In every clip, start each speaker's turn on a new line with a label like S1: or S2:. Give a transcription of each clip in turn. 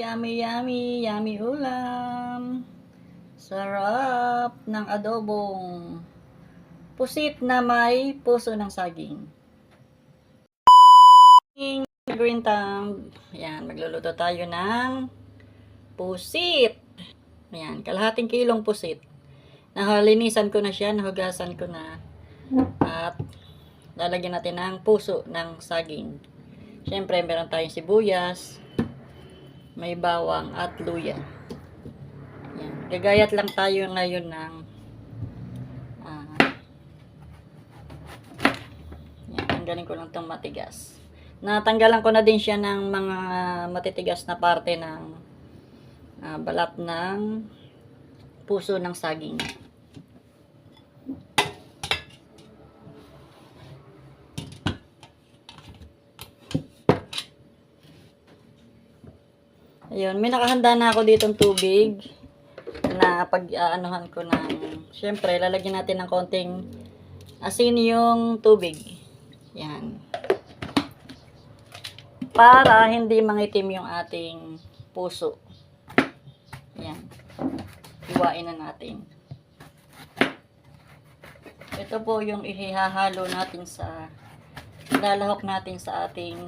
S1: Yummy, yummy, yummy ulam. Sarap ng adobong pusit na may puso ng saging. Green thumb. Ayan, magluluto tayo ng pusit. Ayan, kalahating kilong pusit. Nahalinisan ko na siya, nahugasan ko na. At lalagyan natin ng puso ng saging. Siyempre, meron tayong sibuyas, may bawang at luya. Yan. Gagayat lang tayo ngayon ng ah, yan, tanggalin ko lang itong matigas. Natanggalan ko na din siya ng mga matitigas na parte ng ah, balat ng puso ng saging. Ayun, may nakahanda na ako ditong tubig na pag aanuhan ko ng, syempre, lalagyan natin ng konting asin yung tubig. Yan. Para hindi mangitim yung ating puso. Yan. Iwain na natin. Ito po yung ihihahalo natin sa, lalahok natin sa ating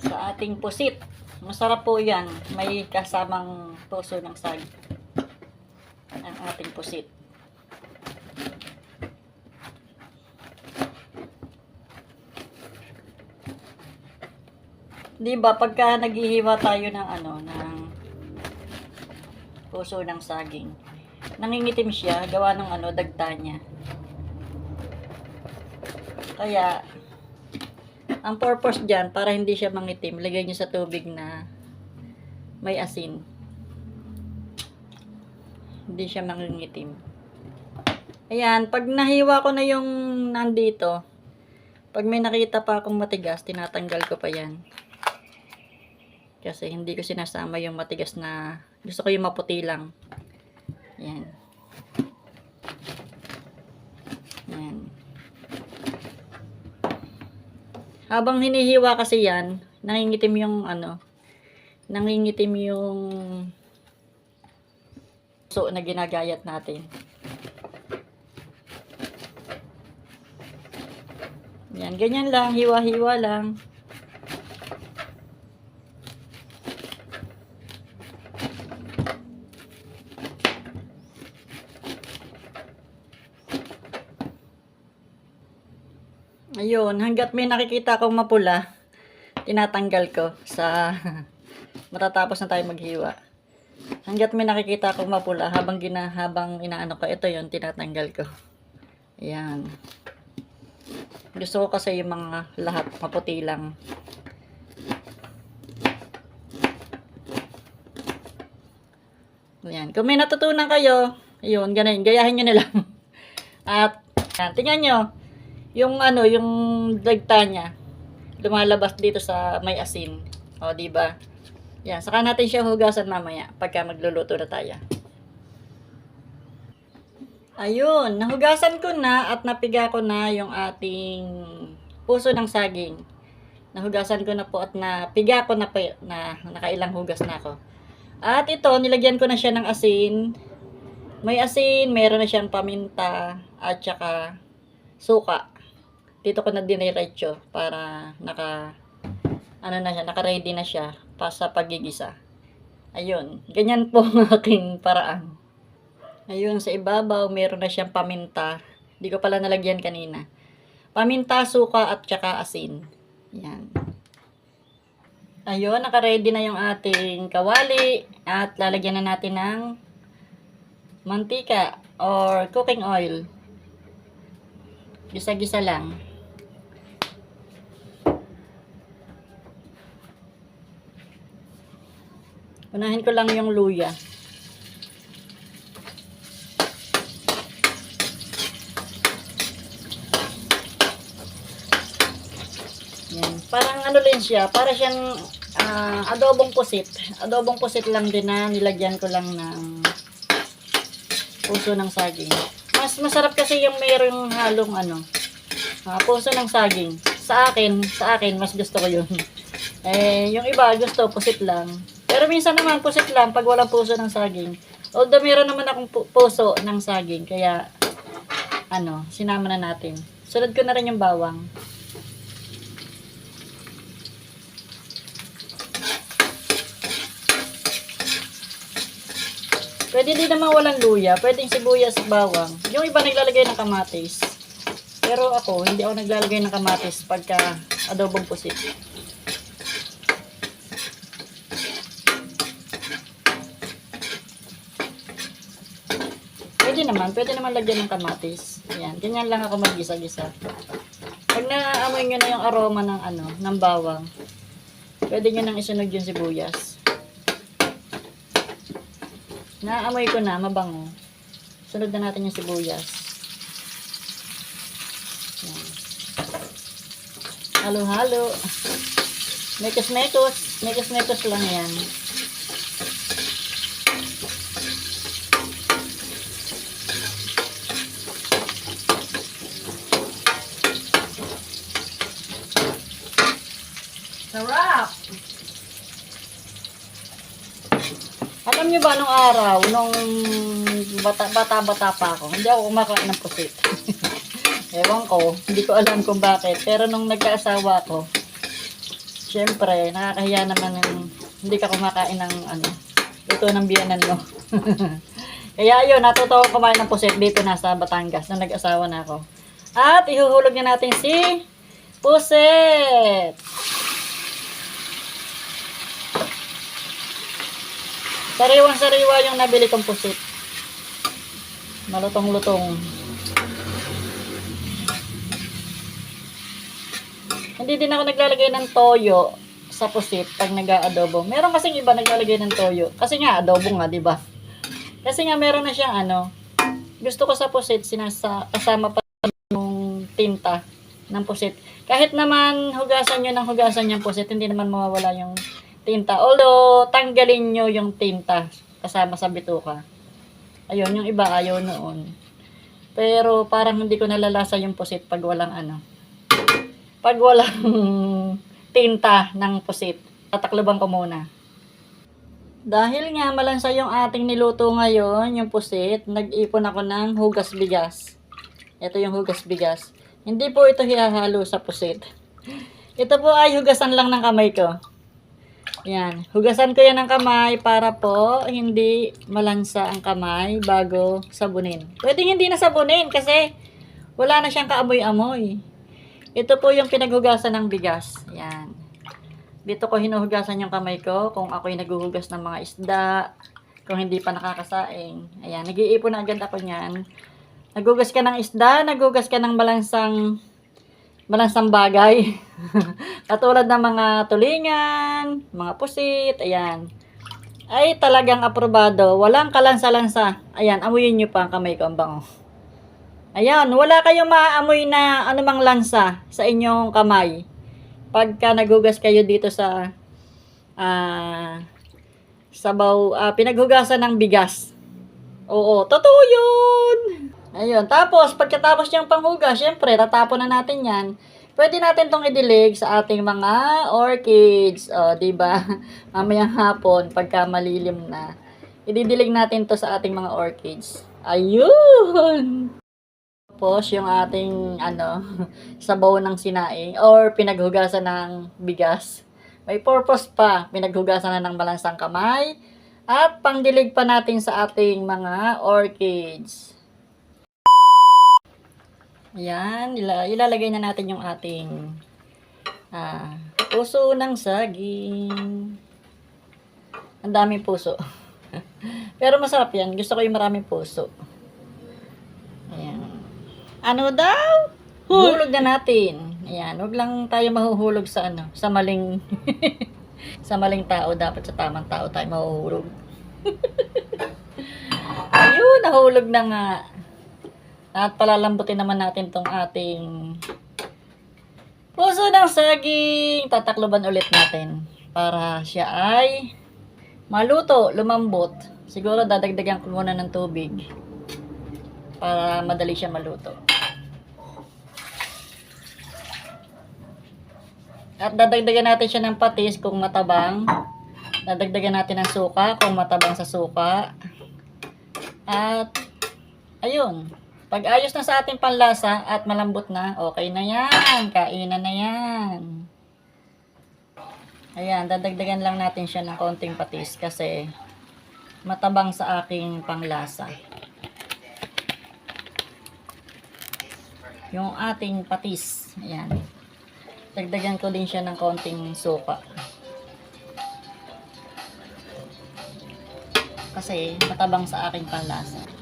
S1: sa ating pusit. Masarap po yan. May kasamang puso ng sag. Ang ating pusit. Di ba pagka naghihiwa tayo ng ano, ng puso ng saging, nangingitim siya, gawa ng ano, dagta niya. Kaya, ang purpose dyan, para hindi siya mangitim, lagay nyo sa tubig na may asin. Hindi siya mangingitim. Ayan, pag nahiwa ko na yung nandito, pag may nakita pa akong matigas, tinatanggal ko pa yan. Kasi hindi ko sinasama yung matigas na, gusto ko yung maputi lang. Ayan. Habang hinihiwa kasi yan, nangingitim yung ano, nangingitim yung so na ginagayat natin. Yan, ganyan lang, hiwa-hiwa lang. Ayun, hanggat may nakikita akong mapula, tinatanggal ko sa matatapos na tayo maghiwa. Hanggat may nakikita akong mapula, habang gina, habang inaano ko, ito yon tinatanggal ko. Ayan. Gusto ko kasi yung mga lahat maputi lang. Ayan. Kung may natutunan kayo, ayun, ganun, gayahin nyo na lang. At, yan, tingnan nyo, yung ano, yung dagta niya, lumalabas dito sa may asin. O, di ba? Yan, saka natin siya hugasan mamaya pagka magluluto na tayo. Ayun, nahugasan ko na at napiga ko na yung ating puso ng saging. Nahugasan ko na po at napiga ko na, na nakailang hugas na ako. At ito, nilagyan ko na siya ng asin. May asin, meron na siyang paminta at saka suka dito ko na diniretso para naka ano na siya, naka-ready na siya pa sa pagigisa. Ayun, ganyan po ang aking paraan. Ayun, sa ibabaw, meron na siyang paminta. Hindi ko pala nalagyan kanina. Paminta, suka, at saka asin. Yan. Ayun, naka-ready na yung ating kawali. At lalagyan na natin ng mantika or cooking oil. Gisa-gisa lang. Unahin ko lang yung luya. Yan. Parang ano din siya, para siyang ah, adobong pusit. Adobong pusit lang din na nilagyan ko lang ng puso ng saging. Mas masarap kasi yung mayroong halong ano, ah, puso ng saging. Sa akin, sa akin, mas gusto ko yun. Eh, yung iba gusto pusit lang. Pero minsan naman pusit lang pag walang puso ng saging. Although meron naman akong pu- puso ng saging, kaya ano, sinama na natin. Sunod ko na rin yung bawang. Pwede din naman walang luya. Pwedeng sibuyas, bawang. Yung iba naglalagay ng kamatis. Pero ako, hindi ako naglalagay ng kamatis pagka adobong pusit. Naman, pwede naman lagyan ng kamatis. Ayan, ganyan lang ako mag-gisa-gisa. Pag naamoy nyo na yung aroma ng ano, ng bawang, pwede nyo nang isunog yung sibuyas. Naamoy ko na, mabango. Sunod na natin yung sibuyas. Halo-halo. Mekos-mekos. Mekos-mekos lang yan. Sarap! Alam niyo ba nung araw, nung bata, bata-bata pa ako, hindi ako kumakain ng pusit. Ewan ko, hindi ko alam kung bakit. Pero nung nagkaasawa ko, syempre, nakakahiya naman yung hindi ka kumakain ng ano, luto ng biyanan mo. Kaya yun, natuto kumain ng pusit dito na sa Batangas nung nag-asawa na ako. At ihuhulog na natin si pusit. Sariwang-sariwa yung nabili kong pusit. Malutong-lutong. Hindi din ako naglalagay ng toyo sa pusit pag nag-aadobo. Meron kasing iba naglalagay ng toyo. Kasi nga, adobo nga, di ba? Kasi nga, meron na siyang ano. Gusto ko sa pusit, sinasa, kasama pa yung tinta ng pusit. Kahit naman hugasan nyo ng hugasan yung pusit, hindi naman mawawala yung tinta. Although, tanggalin nyo yung tinta kasama sa bituka. Ayun, yung iba ayaw noon. Pero parang hindi ko nalalasa yung pusit pag walang ano. Pag walang tinta ng pusit. Tatakloban ko muna. Dahil nga malansa yung ating niluto ngayon, yung pusit, nag-ipon ako ng hugas bigas. Ito yung hugas bigas. Hindi po ito hihahalo sa pusit. Ito po ay hugasan lang ng kamay ko. Yan. Hugasan ko yan ng kamay para po hindi malansa ang kamay bago sabunin. Pwede hindi na sabunin kasi wala na siyang kaamoy-amoy. Ito po yung pinaghugasan ng bigas. Yan. Dito ko hinuhugasan yung kamay ko kung ako'y naghuhugas ng mga isda, kung hindi pa nakakasaing. Ayan, nag-iipon na agad ako niyan. Naghugas ka ng isda, naghugas ka ng malansang malansang bagay. Katulad ng mga tulingan, mga pusit, ayan. Ay talagang aprobado. Walang kalansa-lansa. Ayan, amuyin nyo pa ang kamay ko, ang bango. Ayan, wala kayong maaamoy na anumang lansa sa inyong kamay. Pagka naghugas kayo dito sa ah sabaw, ah, pinaghugasan ng bigas. Oo, totoo yun. Ayun, tapos pagkatapos niyang panghugas, syempre, tatapon na natin yan. Pwede natin tong idilig sa ating mga orchids. O, di ba? Mamayang hapon, pagka malilim na. Ididilig natin to sa ating mga orchids. Ayun! Tapos, yung ating, ano, sabaw ng sinaing or pinaghugasan ng bigas. May purpose pa. Pinaghugasan na ng balansang kamay. At pangdilig pa natin sa ating mga orchids. Ayan, ila ilalagay na natin yung ating ah, puso ng saging. Ang daming puso. Pero masarap yan. Gusto ko yung maraming puso. Ayan. Ano daw? Hulog na natin. Ayan, wag lang tayo mahuhulog sa ano, sa maling sa maling tao. Dapat sa tamang tao tayo mahuhulog. Ayun, nahulog na nga. At palalambutin naman natin tong ating puso ng saging. Tatakloban ulit natin para siya ay maluto, lumambot. Siguro dadagdagan ko muna ng tubig para madali siya maluto. At dadagdagan natin siya ng patis kung matabang. Dadagdagan natin ng suka kung matabang sa suka. At, ayun. Pag ayos na sa ating panlasa at malambot na, okay na yan. Kainan na yan. Ayan, dadagdagan lang natin siya ng konting patis kasi matabang sa aking panglasa. Yung ating patis. Ayan. Dagdagan ko din siya ng konting suka. Kasi matabang sa aking panlasa.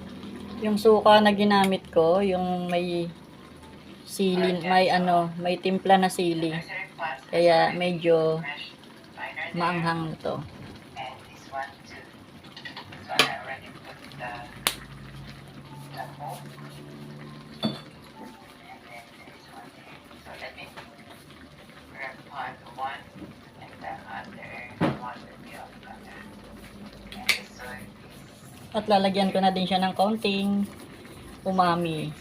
S1: Yung suka na ginamit ko, yung may sili, may ano, may timpla na sili. Kaya medyo maanghang ito. At lalagyan ko na din siya ng konting umami.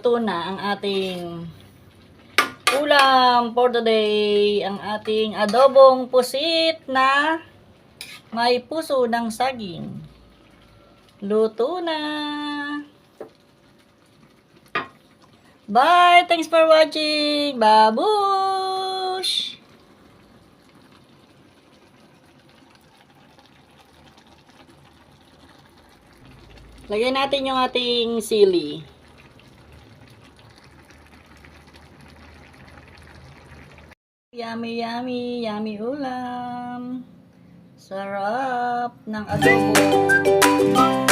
S1: Ito na ang ating ulam for today. Ang ating adobong pusit na may puso ng saging. Luto na! Bye! Thanks for watching! Babush! Lagay natin yung ating sili. Yummy, yummy, yummy ulam. Sarap ng adobo.